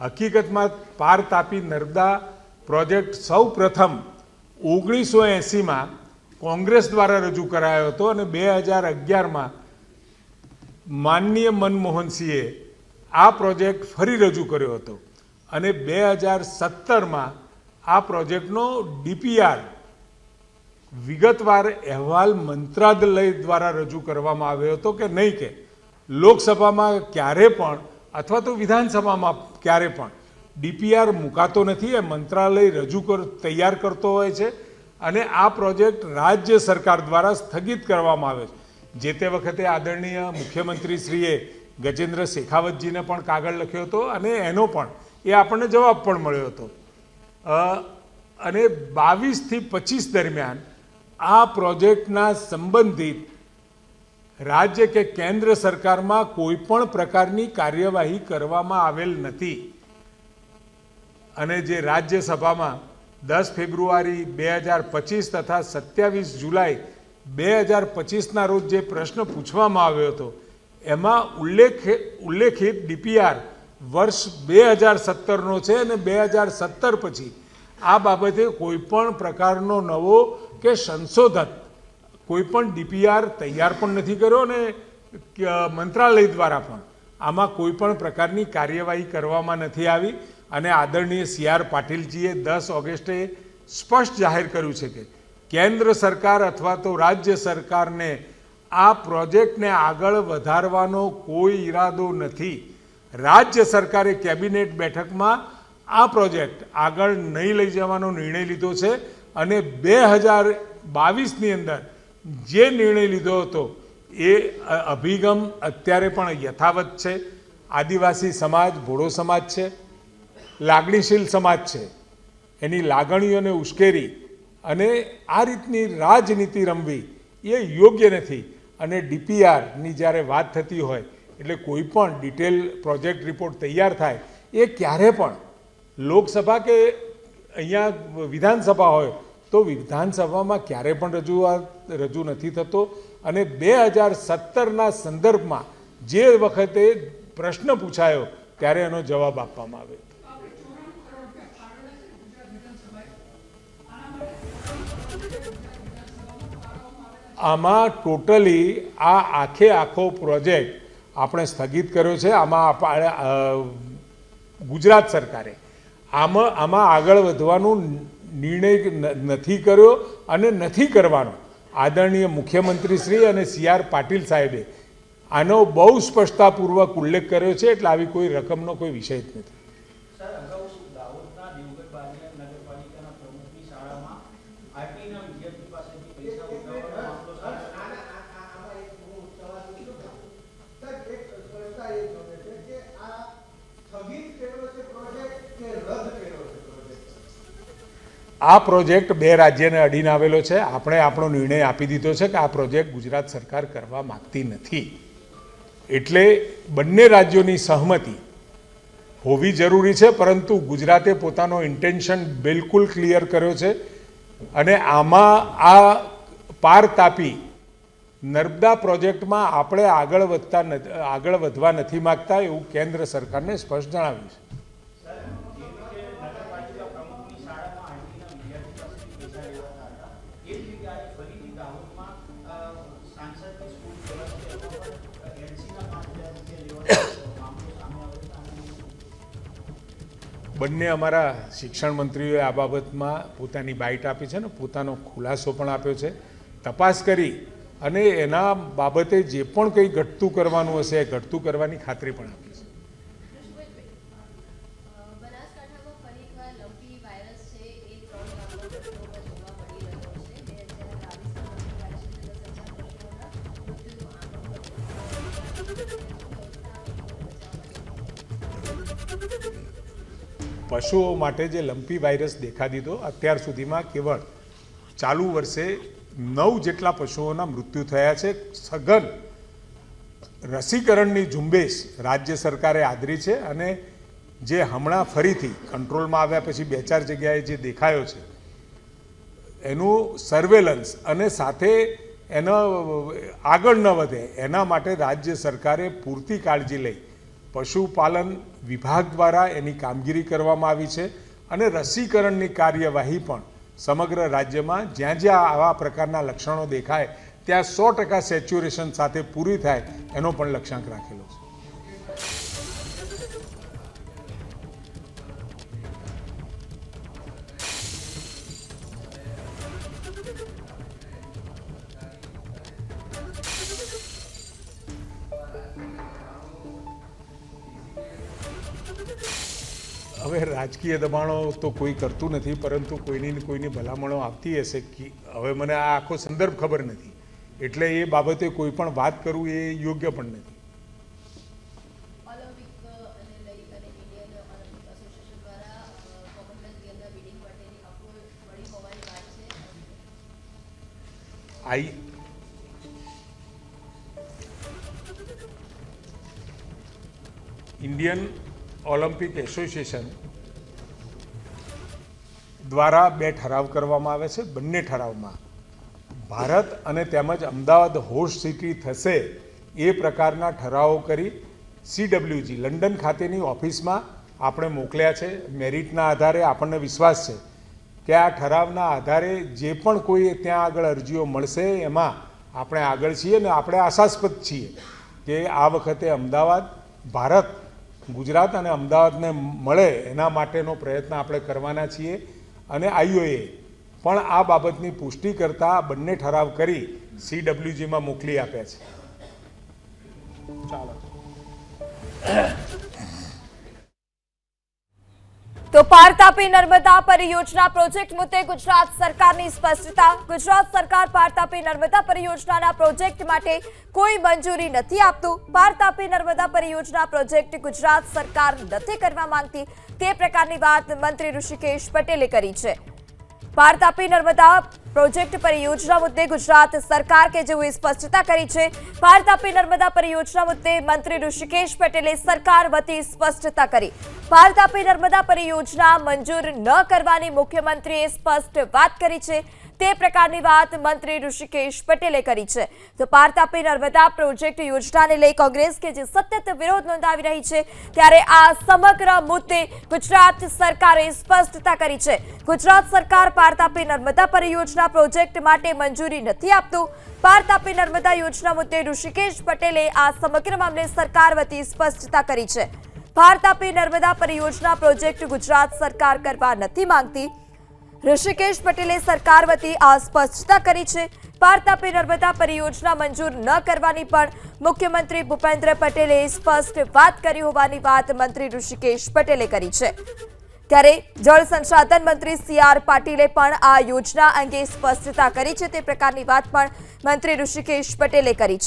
હકીકતમાં પાર તાપી નર્મદા પ્રોજેક્ટ સૌ પ્રથમ ઓગણીસો એંસીમાં કોંગ્રેસ દ્વારા રજૂ કરાયો હતો અને બે હજાર અગિયારમાં માનનીય મનમોહનસિંહે આ પ્રોજેક્ટ ફરી રજૂ કર્યો હતો. અને બે હજાર સત્તરમાં આ પ્રોજેક્ટનો ડીપીઆર વિગતવાર અહેવાલ મંત્રાલય દ્વારા રજૂ કરવામાં આવ્યો હતો કે નહીં કે? લોકસભામાં ક્યારે પણ અથવા તો વિધાનસભામાં ક્યારે પણ. ડીપીઆર મુકાતો નથી, એ મંત્રાલય રજૂ કર, તૈયાર કરતો હોય છે અને આ પ્રોજેક્ટ રાજ્ય સરકાર દ્વારા સ્થગિત કરવામાં આવે છે. જે તે વખતે આદરણીય મુખ્યમંત્રીશ્રીએ ગજેન્દ્ર શેખાવતજીને પણ કાગળ લખ્યો હતો અને એનો પણ, એ આપણને જવાબ પણ મળ્યો હતો. અને બાવીસથી પચીસ દરમિયાન આ પ્રોજેક્ટના સંબંધિત રાજ્ય કે કેન્દ્ર સરકારમાં કોઈ પણ પ્રકારની કાર્યવાહી કરવામાં આવેલ નથી. અને જે રાજ્યસભામાં દસ ફેબ્રુઆરી બે હજાર પચીસ તથા સત્યાવીસ જુલાઈ બે હજાર પચીસના રોજ જે પ્રશ્ન પૂછવામાં આવ્યો હતો, એમાં ઉલ્લેખ, ઉલ્લેખિત ડીપીઆર વર્ષ બે હજાર સત્તરનો છે અને બે હજાર સત્તર પછી આ બાબતે કોઈ પણ પ્રકારનો નવો કે સંશોધન કોઈ પણ ડીપીઆર તૈયાર પણ નથી કર્યો અને મંત્રાલય દ્વારા પણ. આમાં કોઈ પણ પ્રકારની કાર્યવાહી કરવામાં નથી આવી અને આદરણીય સી આર પાટીલજીએ દસ ઓગસ્ટે સ્પષ્ટ જાહેર કર્યું છે કે કેન્દ્ર સરકાર અથવા તો રાજ્ય સરકારને આ પ્રોજેક્ટને આગળ વધારવાનો કોઈ ઈરાદો નથી. રાજ્ય સરકારે કેબિનેટ બેઠકમાં આ પ્રોજેક્ટ આગળ નહીં લઈ જવાનો નિર્ણય લીધો છે અને બે હજાર બાવીસની અંદર જે નિર્ણય લીધો હતો, એ અભિગમ અત્યારે પણ યથાવત છે. આદિવાસી સમાજ, ભોળો સમાજ છે. લાગણીશીલ સમાજ છે. એની લાગણીઓને ઉશ્કેરી અને આ રીતની રાજનીતિ રમવી એ યોગ્ય નથી. અને ડીપીઆરની જ્યારે વાત થતી હોય, એટલે કોઈ પણ ડિટેલ પ્રોજેક્ટ રિપોર્ટ તૈયાર થાય, એ ક્યારે પણ લોકસભા કે અહીંયા વિધાનસભા હોય તો વિધાનસભામાં ક્યારે પણ રજૂઆત, રજૂ નથી થતો. અને બે હજાર સત્તરના સંદર્ભમાં જે વખતે પ્રશ્ન પૂછાયો ત્યારે એનો જવાબ આપવામાં આવ્યો. આમાં ટોટલી આ આખે આખો પ્રોજેક્ટ આપણે સ્થગિત કર્યો છે. આમાં ગુજરાત સરકારે. આમાં આમાં આગળ વધવાનું નિર્ણય નથી કર્યો અને નથી કરવાનો. આદરણીય મુખ્યમંત્રી શ્રી અને સી આર પાટીલ સાહેબે આનો બહુ સ્પષ્ટતાપૂર્વક ઉલ્લેખ કર્યો છે, એટલે આવી કોઈ રકમનો કોઈ વિષય જ નથી. શાળામાં ઉઘરાવવાનો મામલો સામે સાહેબ, એક સ્પષ્ટતા એ જોડે છે કે આ સ્થગિત કર્યો છે પ્રોજેક્ટ કે રદ કર્યો છે પ્રોજેક્ટ આ પ્રોજેક્ટ બે રાજ્યને અડીને આવેલો છે. આપણે આપણો નિર્ણય આપી દીધો છે કે આ પ્રોજેક્ટ ગુજરાત સરકાર કરવા માગતી નથી. એટલે બંને રાજ્યોની સહમતિ હોવી જરૂરી છે, પરંતુ ગુજરાતે પોતાનો ઇન્ટેન્શન બિલકુલ ક્લિયર કર્યો છે અને આમાં આ પાર તાપી નર્મદા પ્રોજેક્ટમાં આપણે આગળ વધતા આગળ વધવા નથી માગતા એવું કેન્દ્ર સરકારને સ્પષ્ટ જણાવ્યું છે નગરપાલિકા પ્રમુખની શાળામાં આરટીના વિદ્યાર્થી પાસેથી પૈસા લેવાતા હતા બંને અમારા શિક્ષણ મંત્રીઓએ આ બાબતમાં પોતાની બાઇટ આપી છે ને પોતાનો ખુલાસો પણ આપ્યો છે. તપાસ કરી અને એના બાબતે જે પણ કંઈ ઘટતું કરવાનું હશે એ ઘટતું કરવાની ખાતરી પણ આપી. પશુઓ માટે જે લંપી વાયરસ દેખા દીધો, અત્યાર સુધીમાં કેવળ ચાલુ વર્ષે નવ જેટલા પશુઓના મૃત્યુ થયા છે. સઘન રસીકરણની ઝુંબેશ રાજ્ય સરકારે આદરી છે અને જે હમણાં ફરીથી કંટ્રોલમાં આવ્યા પછી બે ચાર જગ્યાએ જે દેખાયો છે, એનું સર્વેલન્સ અને સાથે એનો આગળ ન વધે. એના માટે રાજ્ય સરકારે પૂરતી કાળજી લઈ પશુપાલન વિભાગ દ્વારા એની કામગીરી કરવામાં આવી છે અને રસીકરણની કાર્યવાહી પણ સમગ્ર રાજ્યમાં જ્યાં જ્યાં આવા પ્રકારના લક્ષણો દેખાય, ત્યાં સો ટકા સેચ્યુરેશન સાથે પૂરી થાય એનો પણ લક્ષ્યાંક રાખેલો છે. હવે રાજકીય દબાણો તો કોઈ કરતું નથી પરંતુ કોઈની ને કોઈની ભલામણો આવતી હશે કે હવે મને આ આખો સંદર્ભ ખબર નથી. એટલે એ બાબતે કોઈ પણ વાત કરવું એ યોગ્ય પણ નથી. ઓલિમ્પિક ઇન્ડિયન ઓલિમ્પિક અને દ્વારા બે ઠરાવ કરવામાં આવે છે. બંને ઠરાવમાં ભારત અને તેમજ અમદાવાદ હોસ્ટ સિટી થશે એ પ્રકારના ઠરાવો કરી સીડબ્લ્યુજી લંડન ખાતેની ઓફિસમાં આપણે મોકલ્યા છે. મેરિટના આધારે આપણને વિશ્વાસ છે કે આ ઠરાવના આધારે જે પણ કોઈ ત્યાં આગળ અરજીઓ મળશે એમાં આપણે આગળ છીએ ને આપણે આશાસ્પદ છીએ કે આ વખતે અમદાવાદ, ભારત, ગુજરાત અને અમદાવાદને મળે એના માટેનો પ્રયત્ન આપણે કરવાના છીએ. અને આઈઓએ પણ આ બાબતની પુષ્ટિ કરતા બંને ઠરાવ કરી સીડબ્લ્યુજીમાં મોકલી આપ્યા છે. ચાલો. તો પાર તાપી નર્મદા પરિયોજના પ્રોજેક્ટ મુદ્દે ગુજરાત સરકારની સ્પષ્ટતા. ગુજરાત સરકાર પાર તાપી નર્મદા પરિયોજનાના પ્રોજેક્ટ માટે કોઈ મંજૂરી નથી આપતું. પાર તાપી નર્મદા પરિયોજના પ્રોજેક્ટ ગુજરાત સરકાર નથી કરવા માંગતી. તે પ્રકારની વાત મંત્રી ઋષિકેશ પટેલે કરી છે. પાર તાપી નર્મદા પ્રોજેક્ટ પરિયોજના મુદ્દે ગુજરાત સરકાર કે જેઓએ સ્પષ્ટતા કરી છે પાર તાપી નર્મદા પરિયોજના મુદ્દે મંત્રી ઋષિકેશ પટેલે સરકાર વતી સ્પષ્ટતા કરી. પાર તાપી નર્મદા પરિયોજના મંજૂર ન કરવાની મુખ્યમંત્રીએ સ્પષ્ટ વાત કરી છે. તે પ્રકારની વાત મંત્રી ઋષિકેશ પટેલે કરી છે. તો પારતાપી નર્મદા પ્રોજેક્ટ યોજનાને લઈ કોંગ્રેસ કે જે સતત વિરોધ નોંધાવી રહી છે, ત્યારે આ સમગ્ર મુદ્દે ગુજરાત સરકારે સ્પષ્ટતા કરી છે. ગુજરાત સરકાર પારતાપી નર્મદા પરિયોજના પ્રોજેક્ટ માટે મંજૂરી નથી આપતું. પાર તાપી નર્મદા યોજના મુદ્દે ઋષિકેશ પટેલે આ સમગ્ર મામલે સરકાર વતી સ્પષ્ટતા કરી છે. ભારતાપી નર્મદા પરિયોજના પ્રોજેક્ટ ગુજરાત સરકાર કરવા નથી માંગતી. ઋષિકેશ પટેલે સરકાર વતી આ સ્પષ્ટતા કરી છે. પારતાપી નર્મદા પરિયોજના મંજૂર ન કરવાની પણ મુખ્યમંત્રી ભૂપેન્દ્ર પટેલે સ્પષ્ટ વાત કરી હોવાની વાત મંત્રી ઋષિકેશ પટેલે કરી છે. ત્યારે જળ સંસાધન મંત્રી સી આર પાટીલે પણ આ યોજના અંગે સ્પષ્ટતા કરી છે. તે પ્રકારની વાત પણ મંત્રી ઋષિકેશ પટેલે કરી છે.